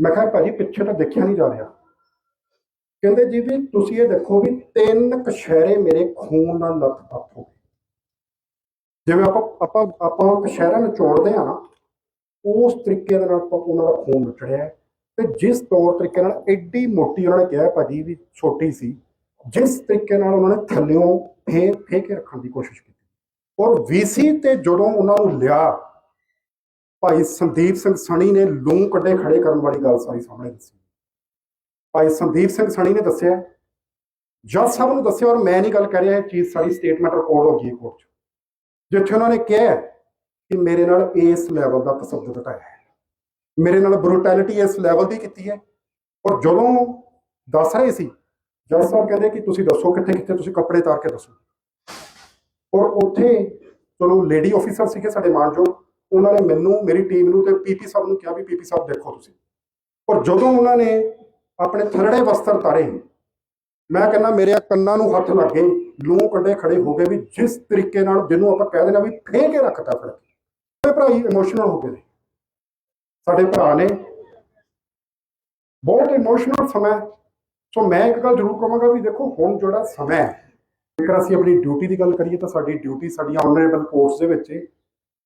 ਮੈਂ ਕਿਹਾ ਭਾਜੀ, ਪਿੱਛੇ ਤਾਂ ਦੇਖਿਆ ਨਹੀਂ ਜਾ ਰਿਹਾ। ਕਹਿੰਦੇ ਜੀ ਵੀ ਤੁਸੀਂ ਇਹ ਦੇਖੋ ਵੀ ਤਿੰਨ ਕਸ਼ਹਿਰੇ ਮੇਰੇ ਖੂਨ ਨਾਲ ਲੱਥ-ਪੱਥ ਹੋ ਗਏ। ਜਿਵੇਂ ਆਪਾਂ ਆਪਾਂ ਆਪਾਂ ਕਸ਼ਹਿਰਾਂ ਨੂੰ ਚੋੜਦੇ ਆ ਨਾ, ਉਸ ਤਰੀਕੇ ਦੇ ਨਾਲ ਆਪਾਂ ਉਹਨਾਂ ਦਾ ਖੂਨ ਉਛੜਿਆ ਤੇ ਜਿਸ ਤੌਰ ਤਰੀਕੇ ਨਾਲ ਐਡੀ ਮੋਟੀ ਉਹਨਾਂ ਨੇ ਕਿਹਾ ਭਾਜੀ ਵੀ ਛੋਟੀ ਸੀ, ਜਿਸ ਤਰੀਕੇ ਨਾਲ ਉਹਨਾਂ ਨੇ ਥੱਲਿਓਂ ਫੇ ਫੇ ਕੇ ਰੱਖਣ ਦੀ ਕੋਸ਼ਿਸ਼ ਕੀਤੀ। ਔਰ ਵੀਸੀ ਤੇ ਜਦੋਂ ਉਹਨਾਂ ਨੂੰ ਲਿਆ ਭਾਈ ਸੰਦੀਪ ਸਿੰਘ ਸਣੀ ਨੇ ਲੂੰ ਕੱਢੇ ਖੜੇ ਕਰਨ ਵਾਲੀ ਗੱਲ ਸਾਰੀ ਸਾਹਮਣੇ ਦੱਸੀ। ਭਾਈ ਸੰਦੀਪ ਸਿੰਘ ਸਣੀ ਨੇ ਦੱਸਿਆ, ਜੱਜ ਸਾਹਿਬ ਨੂੰ ਦੱਸਿਆ ਔਰ ਮੈਂ ਨਹੀਂ ਗੱਲ ਕਰ ਰਿਹਾ, ਇਹ ਚੀਜ਼ ਸਾਰੀ ਸਟੇਟਮੈਂਟ ਰਿਕਾਰਡ ਹੋ ਗਈ ਕੋਰਟ 'ਚ। ਜਿੱਥੇ ਉਹਨਾਂ ਨੇ ਕਿਹਾ ਕਿ ਮੇਰੇ ਨਾਲ ਇਸ ਲੈਵਲ ਦਾ ਤਸੱਦਦ ਘਟਾਇਆ ਹੈ। ਮੇਰੇ ਨਾਲ ਬਰੂਟੈਲਿਟੀ ਇਸ ਲੈਵਲ ਦੀ ਕੀਤੀ ਹੈ। ਔਰ ਜਦੋਂ ਦੱਸ ਰਹੇ ਸੀ, ਜੱਜ ਸਾਹਿਬ ਕਹਿੰਦੇ ਕਿ ਤੁਸੀਂ ਦੱਸੋ ਕਿੱਥੇ ਕਿੱਥੇ ਤੁਸੀਂ ਕੱਪੜੇ ਤਾਰ ਕੇ ਦੱਸੋ। ਔਰ ਉੱਥੇ ਚਲੋ ਲੇਡੀ ਆਫੀਸਰ ਸੀਗੇ ਸਾਡੇ ਮਾਨਯੋਗ ਉਹਨਾਂ ਨੇ ਮੈਨੂੰ, ਮੇਰੀ ਟੀਮ ਨੂੰ ਤੇ ਪੀਪੀ ਸਾਹਿਬ ਨੂੰ ਕਿਹਾ ਵੀ ਪੀਪੀ ਸਾਹਿਬ ਦੇਖੋ ਤੁਸੀਂ। ਔਰ ਜਦੋਂ ਉਹਨਾਂ ਨੇ ਆਪਣੇ ਥਰੜੇ ਵਸਤਰ ਤਾਰੇ ਮੈਂ ਕਹਿੰਦਾ ਮੇਰੇ ਕੰਨਾਂ ਨੂੰ ਹੱਥ ਲੱਗ ਗਏ ਲੂੰ ਕੰਡੇ ਖੜੇ ਹੋ ਗਏ ਵੀ ਜਿਸ ਤਰੀਕੇ ਨਾਲ ਜਿਹਨੂੰ ਆਪਾਂ ਕਹਿ ਦਿੰਦੇ ਆ ਵੀ ਫੇ ਕੇ ਰੱਖਤਾ ਫਿਰ। ਮੇਰੇ ਭਰਾ ਹੀ ਇਮੋਸ਼ਨਲ ਹੋ ਗਏ ਨੇ। ਸਾਡੇ ਭਰਾ ਨੇ ਬਹੁਤ ਇਮੋਸ਼ਨਲ ਸਮਾਂ ਸੋ ਮੈਂ ਇੱਕ ਗੱਲ ਜ਼ਰੂਰ ਕਹਾਂਗਾ ਵੀ ਦੇਖੋ, ਹੁਣ ਜਿਹੜਾ ਸਮਾਂ ਹੈ, ਜੇਕਰ ਅਸੀਂ ਆਪਣੀ ਡਿਊਟੀ ਦੀ ਗੱਲ ਕਰੀਏ ਤਾਂ ਸਾਡੀ ਡਿਊਟੀ ਸਾਡੀਆਂ ਆਨਰੇਬਲ ਕੋਰਟਸ ਦੇ ਵਿੱਚ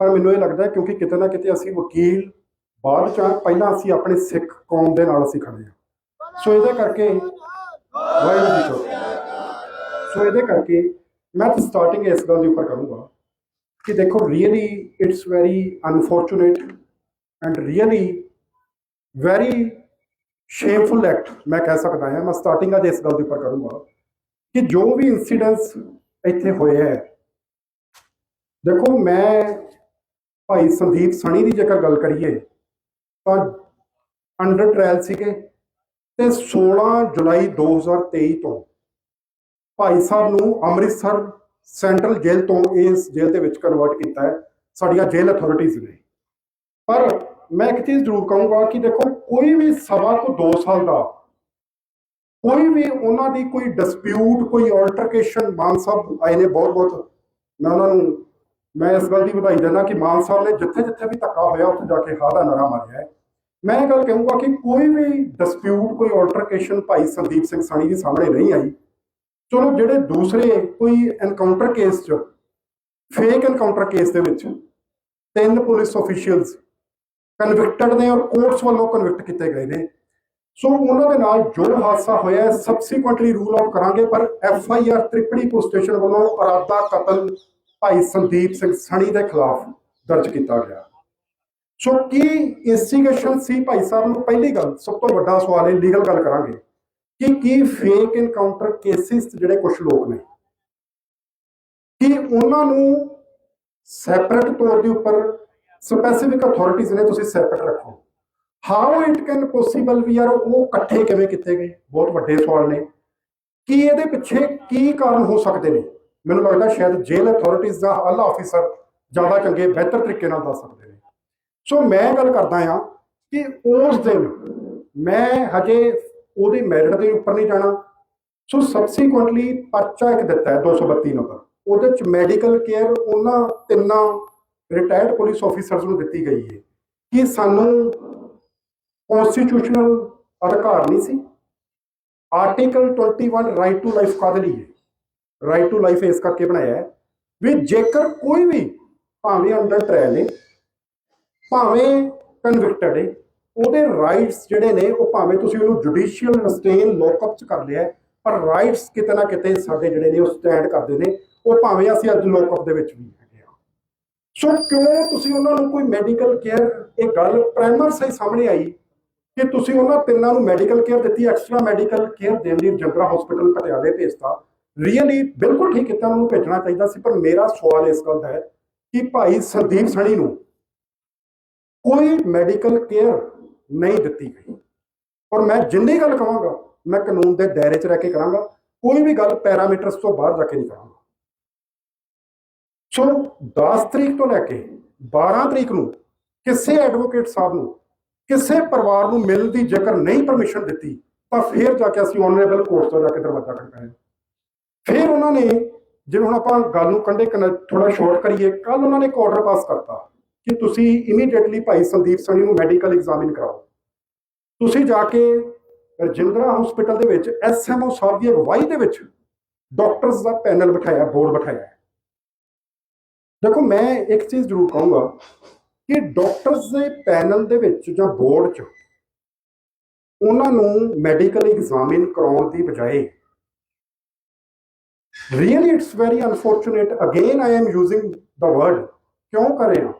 ਪਰ ਮੈਨੂੰ ਇਹ ਲੱਗਦਾ ਕਿਉਂਕਿ ਕਿਤੇ ਨਾ ਕਿਤੇ ਅਸੀਂ ਵਕੀਲ ਬਾਅਦ ਚ ਪਹਿਲਾਂ ਅਸੀਂ ਆਪਣੇ ਸਿੱਖ ਕੌਮ ਦੇ ਨਾਲ ਅਸੀਂ ਖੜੇ ਹਾਂ। ਸੋ ਇਹਦੇ ਕਰਕੇ ਵਾਹਿਗੁਰੂ ਜੀ ਕੋ ਸੋ ਇਹਦੇ ਕਰਕੇ ਮੈਂ ਤਾਂ ਸਟਾਰਟਿੰਗ ਇਸ ਗੱਲ ਦੇ ਉੱਪਰ ਕਰੂੰਗਾ ਕਿ ਦੇਖੋ really it's very unfortunate and really very shameful act ਮੈਂ ਕਹਿ ਸਕਦਾ ਹਾਂ, ਮੈਂ ਸਟਾਰਟਿੰਗ ਅੱਜ ਇਸ ਗੱਲ ਦੇ ਉੱਪਰ ਕਰੂੰਗਾ ਕਿ ਜੋ ਵੀ ਇਨਸੀਡੈਂਟਸ ਇੱਥੇ ਹੋਏ ਹੈ। ਦੇਖੋ ਮੈਂ ਭਾਈ ਸੰਦੀਪ ਸਣੀ ਦੀ ਜੇਕਰ ਗੱਲ ਕਰੀਏ, ਤਾਂ ਅੰਡਰ ਟ੍ਰਾਇਲ ਸੀਗੇ ਤੇ 16 ਜੁਲਾਈ 2023 ਤੋਂ ਭਾਈ ਸਾਹਿਬ ਨੂੰ ਅੰਮ੍ਰਿਤਸਰ ਸੈਂਟਰਲ ਜੇਲ੍ਹ ਤੋਂ ਇਸ ਜੇਲ੍ਹ ਦੇ ਵਿੱਚ ਕਨਵਰਟ ਕੀਤਾ ਹੈ। ਸਾਡੀਆਂ ਜੇਲ੍ਹ ਅਥਾਰਟੀਆਂ ਨੇ। ਪਰ ਮੈਂ ਇੱਕ ਚੀਜ਼ ਜ਼ਰੂਰ ਕਹੂੰਗਾ ਕਿ ਦੇਖੋ, ਕੋਈ ਵੀ ਸਵਾ ਤੋਂ 2 ਸਾਲ ਦਾ, ਕੋਈ ਵੀ ਉਹਨਾਂ ਦੀ ਕੋਈ ਡਿਸਪਿਊਟ ਕੋਈ ਆਲਟਰਕੇਸ਼ਨ ਮਾਨ ਸਾਹਿਬ ਆਏ ਨੇ ਬਹੁਤ ਬਹੁਤ ਮੈਂ ਉਹਨਾਂ ਨੂੰ ਮੈਂ ਇਸ ਗੱਲ ਦੀ ਵਧਾਈ ਦਿੰਦਾ ਕਿ ਮਾਨ ਸਾਹਿਬ ਨੇ ਜਿੱਥੇ ਜਿੱਥੇ ਵੀ ਧੱਕਾ ਹੋਇਆ, ਉੱਥੇ ਜਾ ਕੇ ਹਾਂ ਦਾ ਨਾਰਾ ਮਾਰਿਆ ਹੈ। ਮੈਂ ਇਹ ਗੱਲ ਕਹੂੰਗਾ ਕਿ ਕੋਈ ਵੀ ਡਿਸਪਿਊਟ ਕੋਈ ਆਲਟਰਕੇਸ਼ਨ ਭਾਈ ਸੰਦੀਪ ਸਿੰਘ ਸਾਣੀ ਦੇ ਸਾਹਮਣੇ ਨਹੀਂ ਆਈ। ਚਲੋ, ਜਿਹੜੇ ਦੂਸਰੇ ਕੋਈ ਐਨਕਾਊਂਟਰ ਕੇਸ 'ਚ ਫੇਕ ਐਨਕਾਊਂਟਰ ਕੇਸ ਦੇ ਵਿੱਚ ਤਿੰਨ ਪੁਲਿਸ ਅਫੀਸ਼ੀਅਲਸ ਕਨਵਿਕਟਡ ਨੇ ਔਰ ਕੋਰਟਸ ਵੱਲੋਂ ਕਨਵਿਕਟ ਕੀਤੇ ਗਏ ਨੇ। ਸੋ ਉਹਨਾਂ ਦੇ ਨਾਲ ਜੋ ਹਾਦਸਾ ਹੋਇਆ ਸਬਸੀਕੁਐਂਟਲੀ ਰੂਲ ਆਊਟ ਕਰਾਂਗੇ, ਪਰ F I R Tripuri police station ਵੱਲੋਂ ਅਰਾਦਾ ਕਤਲ ਭਾਈ ਸੰਦੀਪ ਸਿੰਘ ਸਣੀ ਦੇ ਖਿਲਾਫ ਦਰਜ ਕੀਤਾ ਗਿਆ। ਸੋ ਕੀ ਇਨਵੈਸਟੀਗੇਸ਼ਨ ਸੀ ਭਾਈ ਸਾਹਿਬ ਨੂੰ? ਪਹਿਲੀ ਗੱਲ, ਸਭ ਤੋਂ ਵੱਡਾ ਸਵਾਲ ਹੈ ਲੀਗਲ ਗੱਲ ਕਰਾਂਗੇ ਕਿ ਕੀ ਫੇਕ ਐਨਕਾਊਂਟਰ ਕੇਸਿਸ ਜਿਹੜੇ ਕੁਝ ਲੋਕ ਨੇ, ਕਿ ਉਹਨਾਂ ਨੂੰ ਸੈਪਰੇਟ ਤੌਰ ਦੇ ਉੱਪਰ ਸਪੈਸੀਫਿਕ ਅਥਾਰਟੀਆਂ ਨੇ ਤੁਸੀਂ ਸੈਪਰੇਟ ਰੱਖੋ? ਹਾਊ ਇਟ ਕੈਨ ਪੋਸੀਬਲ ਵੀ ਯਾਰ ਉਹ ਇਕੱਠੇ ਕਿਵੇਂ ਕੀਤੇ ਗਏ? ਬਹੁਤ ਵੱਡੇ ਸਵਾਲ ਨੇ। ਕੀ ਇਹਦੇ ਪਿੱਛੇ ਕੀ ਕਾਰਨ ਹੋ ਸਕਦੇ ਨੇ? ਮੈਨੂੰ ਲੱਗਦਾ ਸ਼ਾਇਦ ਜੇਲ੍ਹ ਅਥਾਰਟੀਆਂ ਦਾ ਆਲਾ ਆਫੀਸਰ ਜ਼ਿਆਦਾ ਚੰਗੇ, ਬਿਹਤਰ ਤਰੀਕੇ ਨਾਲ ਦੱਸ ਸਕਦੇ ਨੇ। ਸੋ ਮੈਂ ਗੱਲ ਕਰਦਾ ਹਾਂ ਕਿ ਉਸ ਦਿਨ ਮੈਂ ਹਜੇ ਉਹਦੀ ਮੈਰਿਟ ਦੇ ਉੱਪਰ ਨਹੀਂ ਜਾਣਾ। ਸੋ ਸਬਸੀਕੁਐਂਟਲੀ ਪਰਚਾ ਇੱਕ ਦਿੱਤਾ ਹੈ 232 ਨੰਬਰ ਉਹਦੇ ਚ ਮੈਡੀਕਲ ਕੇਅਰ ਉਹਨਾਂ ਤਿੰਨਾਂ ਰਿਟਾਇਰਡ ਪੁਲਿਸ ਆਫੀਸਰਸ ਨੂੰ ਦਿੱਤੀ ਗਈ ਹੈ ਕਿ ਸਾਨੂੰ ਕਨਸਟੀਟਿਊਸ਼ਨਲ ਅਧਿਕਾਰ ਨਹੀਂ ਸੀ। ਆਰਟੀਕਲ 21 ਰਾਈਟ ਟੂ ਲਾਈਫ ਕਾਹਦੇ ਹੈ? ਰਾਈਟ ਟੂ ਲਾਈਫ ਇਸ ਕਰਕੇ ਬਣਾਇਆ ਹੈ ਵੀ ਜੇਕਰ ਕੋਈ ਵੀ ਭਾਵੇਂ ਅੰਡਰ ਟ੍ਰਾਇਲ ਹੈ ਭਾਵੇਂ ਕਨਵਿਕਟਡ ਹੈ ਉਹਦੇ ਰਾਈਟਸ ਜਿਹੜੇ ਨੇ, ਉਹ ਭਾਵੇਂ ਤੁਸੀਂ ਉਹਨੂੰ ਜੁਡੀਸ਼ੀਅਲ ਰਿਸਟੇਨ ਲੋਕਅਪ ਚ ਕਰ ਲਿਆ ਪਰ ਰਾਈਟਸ ਕਿਤੇ ਨਾ ਕਿਤੇ ਸਾਡੇ ਜਿਹੜੇ ਨੇ ਉਹ ਸਟੈਂਡ ਕਰਦੇ ਨੇ, ਉਹ ਭਾਵੇਂ ਅਸੀਂ ਅੱਜ ਲੋਕਅਪ ਦੇ ਵਿੱਚ ਵੀ ਹੈਗੇ ਆ ਸੋ ਕਿਉਂ ਤੁਸੀਂ ਉਹਨਾਂ ਨੂੰ ਕੋਈ ਮੈਡੀਕਲ ਕੇਅਰ ਇਹ ਗੱਲ ਪ੍ਰਾਈਮਰ ਸਹੀ ਸਾਹਮਣੇ ਆਈ ਕਿ ਤੁਸੀਂ ਉਹਨਾਂ ਤਿੰਨਾਂ ਨੂੰ ਮੈਡੀਕਲ ਕੇਅਰ ਦਿੱਤੀ ਐਕਸਟਰਾ ਮੈਡੀਕਲ ਕੇਅਰ ਦੇਣ ਲਈ ਜਨਰਲ ਹਸਪੀਟਲ ਪਟਿਆਲੇ ਭੇਜਤਾ ਰੀਅਲੀ ਬਿਲਕੁਲ ਠੀਕ ਕੀਤਾ ਉਹਨਾਂ ਨੂੰ ਭੇਜਣਾ ਚਾਹੀਦਾ ਸੀ, ਪਰ ਮੇਰਾ ਸਵਾਲ ਇਸ ਗੱਲ ਦਾ ਹੈ ਕਿ ਭਾਈ ਸੰਦੀਪ ਸਣੀ ਨੂੰ ਕੋਈ ਮੈਡੀਕਲ ਕੇਅਰ ਨਹੀਂ ਦਿੱਤੀ ਗਈ। ਔਰ ਮੈਂ ਜਿੰਨੀ ਗੱਲ ਕਹਾਂਗਾ, ਮੈਂ ਕਾਨੂੰਨ ਦੇ ਦਾਇਰੇ 'ਚ ਰਹਿ ਕੇ ਕਰਾਂਗਾ, ਕੋਈ ਵੀ ਗੱਲ ਪੈਰਾਮੀਟਰਸ ਤੋਂ ਬਾਹਰ ਜਾ ਕੇ ਨਹੀਂ ਕਰਾਂਗਾ। ਸੋ 10 ਤਰੀਕ ਤੋਂ ਲੈ ਕੇ 12 ਤਰੀਕ ਨੂੰ ਕਿਸੇ ਐਡਵੋਕੇਟ ਸਾਹਿਬ ਨੂੰ, ਕਿਸੇ ਪਰਿਵਾਰ ਨੂੰ ਮਿਲਣ ਦੀ ਜੇਕਰ ਨਹੀਂ ਪਰਮਿਸ਼ਨ ਦਿੱਤੀ, ਤਾਂ ਫਿਰ ਜਾ ਕੇ ਅਸੀਂ ਆਨਰੇਬਲ ਕੋਰਟ ਤੋਂ ਜਾ ਕੇ ਦਰਵਾਜ਼ਾ ਖੜਕਾਇਆ। ਫਿਰ ਉਹਨਾਂ ਨੇ, ਜਿਵੇਂ ਹੁਣ ਆਪਾਂ ਗੱਲ ਨੂੰ ਕੰਡੇ ਥੋੜਾ ਸ਼ਾਰਟ ਕਰੀਏ ਕੱਲ ਉਹਨਾਂ ਨੇ ਇੱਕ ਆਰਡਰ ਪਾਸ ਕਰਤਾ ਕਿ ਤੁਸੀਂ ਇਮੀਡੀਏਟਲੀ ਭਾਈ ਸੰਦੀਪ ਸਣੀ ਨੂੰ ਮੈਡੀਕਲ ਐਗਜ਼ਾਮਿਨ ਕਰਾਓ। ਤੁਸੀਂ ਜਾ ਕੇ ਰਜਿੰਦਰਾ ਹਸਪੀਟਲ ਦੇ ਵਿੱਚ ਐਸਐਮਓ ਸਾਹਿਬ ਦੀ ਅਗਵਾਈ ਦੇ ਵਿੱਚ ਡਾਕਟਰਸ ਦਾ ਪੈਨਲ ਬਿਠਾਇਆ ਬੋਰਡ ਬਿਠਾਇਆ। ਦੇਖੋ, ਮੈਂ ਇੱਕ ਚੀਜ਼ ਜ਼ਰੂਰ ਕਹੂੰਗਾ ਕਿ ਡਾਕਟਰਸ ਦੇ ਪੈਨਲ ਦੇ ਵਿੱਚ ਜਾਂ ਬੋਰਡ 'ਚ ਉਹਨਾਂ ਨੂੰ ਮੈਡੀਕਲ ਐਗਜ਼ਾਮਿਨ ਕਰਾਉਣ ਦੀ ਬਜਾਏ really it's very unfortunate again I am using the word ਕਿਉਂ ਕਰ ਰਿਹਾ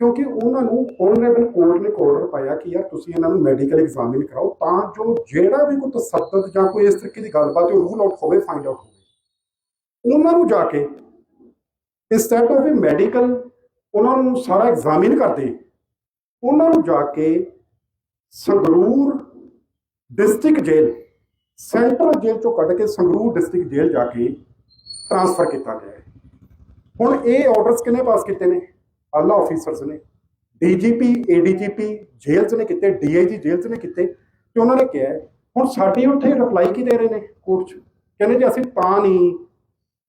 ਕਿਉਂਕਿ ਉਹਨਾਂ ਨੂੰ ਓਨਰੇਬਲ ਕੋਰਟ ਨੇ ਆਰਡਰ ਪਾਇਆ ਕਿ ਯਾਰ ਤੁਸੀਂ ਇਹਨਾਂ ਨੂੰ ਮੈਡੀਕਲ ਐਗਜ਼ਾਮਿਨ ਕਰਾਓ ਤਾਂ ਜੋ ਜਿਹੜਾ ਵੀ ਕੋਈ ਤਸੱਦਦ ਜਾਂ ਕੋਈ ਇਸ ਤਰੀਕੇ ਦੀ ਗੱਲਬਾਤ ਉਹ ਰੂਲ ਆਊਟ ਹੋਵੇ ਫਾਈਂਡ ਆਊਟ ਹੋਵੇ। ਉਹਨਾਂ ਨੂੰ ਜਾ ਕੇ ਇੰਸਟੈਡ ਆਫ ਵੀ ਮੈਡੀਕਲ ਉਹਨਾਂ ਨੂੰ ਸਾਰਾ ਐਗਜ਼ਾਮਿਨ ਕਰਦੇ, ਉਹਨਾਂ ਨੂੰ ਜਾ ਕੇ Sangrur district jail central jail ਚੋਂ ਕੱਢ ਕੇ ਸੰਗਰੂਰ ਡਿਸਟ੍ਰਿਕਟ ਜੇਲ੍ਹ ਜਾ ਕੇ ਟ੍ਰਾਂਸਫਰ ਕੀਤਾ ਗਿਆ ਹੈ। ਹੁਣ ਇਹ ਆਰਡਰਸ ਕਿਹਨੇ ਪਾਸ ਕੀਤੇ ਨੇ? ਆਲਾ ਆਫੀਸਰਸ ਨੇ, ਡੀਜੀਪੀ, ਏਡੀਜੀਪੀ ਜੇਲ੍ਹ 'ਚ ਨੇ ਕੀਤੇ, ਡੀਆਈਜੀ ਜੇਲ੍ਹ 'ਚ ਨੇ ਕੀਤੇ ਤੇ ਉਹਨਾਂ ਨੇ ਕਿਹਾ ਹੁਣ ਸਾਡੀ ਉੱਥੇ ਰਿਪਲਾਈ ਕੀ ਦੇ ਰਹੇ ਨੇ ਕੋਰਟ 'ਚ? ਕਹਿੰਦੇ ਜੀ ਅਸੀਂ ਤਾਂ ਨਹੀਂ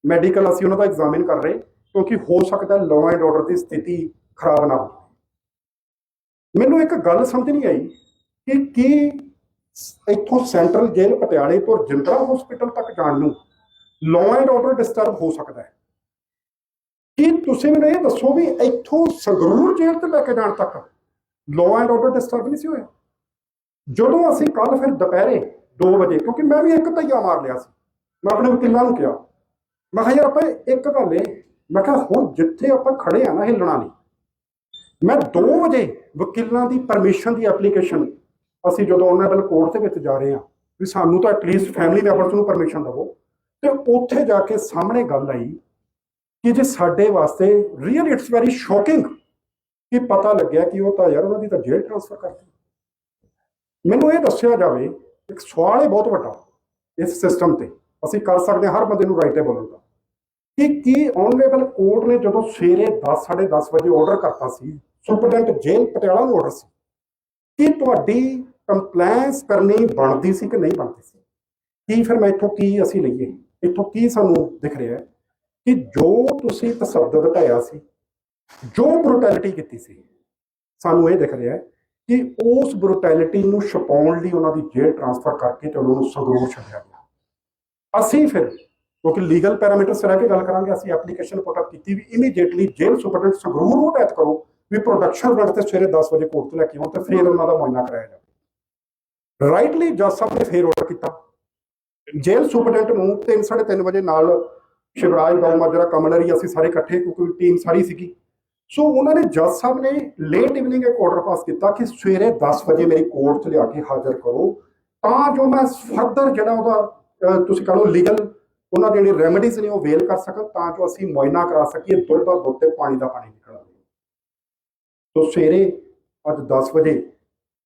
ਮੈਡੀਕਲ ਅਸੀਂ ਉਹਨਾਂ ਦਾ ਐਗਜ਼ਾਮਿਨ ਕਰ ਰਹੇ ਕਿਉਂਕਿ ਹੋ ਸਕਦਾ ਲਾਅ ਐਂਡ ਆਰਡਰ ਦੀ ਸਥਿਤੀ ਖਰਾਬ ਨਾ ਹੋਵੇ। ਮੈਨੂੰ ਇੱਕ ਗੱਲ ਸਮਝ ਨਹੀਂ ਆਈ ਕਿ ਕੀ ਇੱਥੋਂ ਸੈਂਟਰਲ ਜੇਲ੍ਹ ਪਟਿਆਲੇ ਤੋਂ ਰਜਿੰਦਰਾ ਹਸਪੀਟਲ ਤੱਕ ਜਾਣ ਨੂੰ ਲਾਅ ਐਂਡ ਆਰਡਰ ਡਿਸਟਰਬ ਹੋ ਸਕਦਾ ਹੈ। ਕੀ ਤੁਸੀਂ ਮੈਨੂੰ ਇਹ ਦੱਸੋ ਵੀ ਇੱਥੋਂ ਸੰਗਰੂਰ ਜੇਲ੍ਹ ਤੇ ਲੈ ਕੇ ਜਾਣ ਤੱਕ ਲਾਅ ਐਂਡ ਆਰਡਰ ਡਿਸਟਰਬ ਨਹੀਂ ਸੀ ਹੋਇਆ? ਜਦੋਂ ਅਸੀਂ ਕੱਲ ਫਿਰ ਦੁਪਹਿਰੇ 2 ਵਜੇ, ਕਿਉਂਕਿ ਮੈਂ ਵੀ ਇੱਕ ਧਈਆ ਮਾਰ ਲਿਆ ਸੀ, ਮੈਂ ਆਪਣੇ ਵਕੀਲਾਂ ਨੂੰ ਕਿਹਾ, ਮੈਂ ਕਿਹਾ, ਯਾਰ ਆਪਾਂ ਇੱਕ ਗੱਲ ਏ, ਮੈਂ ਕਿਹਾ, ਹੁਣ ਜਿੱਥੇ ਆਪਾਂ ਖੜੇ ਆ ਨਾ ਹਿੱਲਣਾ ਨਹੀਂ। ਮੈਂ 2 ਵਜੇ ਵਕੀਲਾਂ ਦੀ ਪਰਮਿਸ਼ਨ ਦੀ ਐਪਲੀਕੇਸ਼ਨ ਅਸੀਂ ਜਦੋਂ ਓਨਰੇਬਲ ਕੋਰਟ ਦੇ ਵਿੱਚ ਜਾ ਰਹੇ ਹਾਂ, ਵੀ ਸਾਨੂੰ ਤਾਂ ਐਟਲੀਸਟ ਫੈਮਿਲੀ ਮੈਂਬਰਸ ਨੂੰ ਪਰਮਿਸ਼ਨ ਦਿਵੋ। ਤੇ ਉੱਥੇ ਜਾ ਕੇ ਸਾਹਮਣੇ ਗੱਲ ਆਈ ਕਿ ਜੇ ਸਾਡੇ ਵਾਸਤੇ ਰੀਅਲ ਇਟਸ ਵੈਰੀ ਸ਼ੌਕਿੰਗ ਕਿ ਪਤਾ ਲੱਗਿਆ ਕਿ ਉਹ ਤਾਂ ਯਾਰ ਉਹਨਾਂ ਦੀ ਤਾਂ ਜੇਲ੍ਹ ਟ੍ਰਾਂਸਫਰ ਕਰਤੀ ਮੈਨੂੰ ਇਹ ਦੱਸਿਆ ਜਾਵੇ, ਇੱਕ ਸਵਾਲ ਹੈ ਬਹੁਤ ਵੱਡਾ ਇਸ ਸਿਸਟਮ ਤੇ, ਅਸੀਂ ਕਰ ਸਕਦੇ ਹਾਂ ਹਰ ਬੰਦੇ ਨੂੰ ਰਾਈਟ ਹੈ ਬੋਲਣ ਦਾ। ਕਿ ਕੀ ਆਨਰੇਬਲ ਕੋਰਟ ਨੇ ਜਦੋਂ ਸਵੇਰੇ 10 10:30 ਵਜੇ ਆਰਡਰ ਕਰਤਾ ਸੀ, ਸੁਪਰਡੈਂਟ ਜੇਲ੍ਹ ਪਟਿਆਲਾ ਨੂੰ ਆਰਡਰ ਸੀ, ਕਿ ਤੁਹਾਡੀ ਕੰਪਲਾਈਂਸ ਕਰਨੀ ਬਣਦੀ ਸੀ ਕਿ ਨਹੀਂ ਬਣਦੀ ਸੀ? ਕੀ ਫਿਰ ਮੈਂ ਇੱਥੋਂ ਕੀ ਅਸੀਂ ਲਈਏ? ਇੱਥੋਂ ਕੀ ਸਾਨੂੰ ਦਿਖ ਰਿਹਾ ਹੈ ਕਿ ਜੋ ਤੁਸੀਂ ਤਸੱਦਦ ਢਾਇਆ ਸੀ, ਜੋ ਬਰੂਟੈਲਿਟੀ ਕੀਤੀ ਸੀ, ਸਾਨੂੰ ਇਹ ਦਿਖ ਰਿਹਾ ਹੈ ਕਿ ਉਸ ਬਰੂਟੈਲਿਟੀ ਨੂੰ ਛਪਾਉਣ ਲਈ ਉਹਨਾਂ ਦੀ ਜੇਲ੍ਹ ਟ੍ਰਾਂਸਫਰ ਕਰਕੇ ਤੇ ਉਹਨਾਂ ਨੂੰ ਸੰਗਰੂਰ ਛੱਡਿਆ ਗਿਆ। ਅਸੀਂ ਫਿਰ, ਕਿਉਂਕਿ ਲੀਗਲ ਪੈਰਾਮੀਟਰਸ ਰਹਿ ਕੇ ਗੱਲ ਕਰਾਂਗੇ, ਅਸੀਂ ਐਪਲੀਕੇਸ਼ਨ ਪੁੱਟ ਅਪ ਕੀਤੀ ਵੀ ਇਮੀਡੀਏਟਲੀ ਜੇਲ੍ਹ ਸੁਪਰਡੈਂਟ ਸੰਗਰੂਰ ਨੂੰ ਹਦਾਇਤ ਕਰੋ ਵੀ ਪ੍ਰੋਡਕਸ਼ਨ ਰਣ ਤੇ ਸਵੇਰੇ 10 ਵਜੇ ਕੋਰਟ ਤੋਂ ਲੈ ਕੇ ਆਉਣ ਤੇ ਫਿਰ ਉਹਨਾਂ ਦਾ ਮੁਆਇਨਾ ਕਰਾਇਆ ਜਾਵੇ। ਰਾਈਟਲੀ ਜੱਜ ਸਾਹਿਬ ਨੇ ਫੇਰ ਆਰਡਰ ਕੀਤਾ। ਜੇਲ੍ਹ ਸੁਪਰਡੈਂਟ ਨੂੰ 3:30 ਵਜੇ ਨਾਲ ਸ਼ਿਵਰਾਜ ਗੌ ਮਾਜਰਾ ਕਮਲਰੀ ਅਸੀਂ ਸਾਰੇ ਇਕੱਠੇ, ਕਿਉਂਕਿ ਟੀਮ ਸਾਰੀ ਸੀਗੀ। ਸੋ ਉਹਨਾਂ ਨੇ ਜੱਜ ਸਾਹਿਬ ਨੇ ਲੇਟ ਇਵਨਿੰਗ ਇੱਕ ਆਰਡਰ ਪਾਸ ਕੀਤਾ ਕਿ ਸਵੇਰੇ 10 ਵਜੇ ਮੇਰੀ ਕੋਰਟ 'ਚ ਲਿਆ ਕੇ ਹਾਜ਼ਰ ਕਰੋ। ਤਾਂ ਜੋ ਮੈਂ ਫਰਦਰ ਜਿਹੜਾ ਉਹਦਾ ਤੁਸੀਂ ਕਹ ਲਓ ਲੀਗਲ ਉਹਨਾਂ ਦੀ ਜਿਹੜੀ ਰੈਮਡੀਜ਼ ਨੇ ਉਹ ਵੇਲ ਕਰ ਸਕਣ, ਤਾਂ ਜੋ ਅਸੀਂ ਮੁਆਇਨਾ ਕਰਾ ਸਕੀਏ, ਦੁੱਧ ਦਾ ਦੁੱਧ ਤੇ ਪਾਣੀ ਦਾ ਪਾਣੀ ਨਿਕਲ ਆਵੇ। ਸੋ ਸਵੇਰੇ ਅੱਜ 10 ਵਜੇ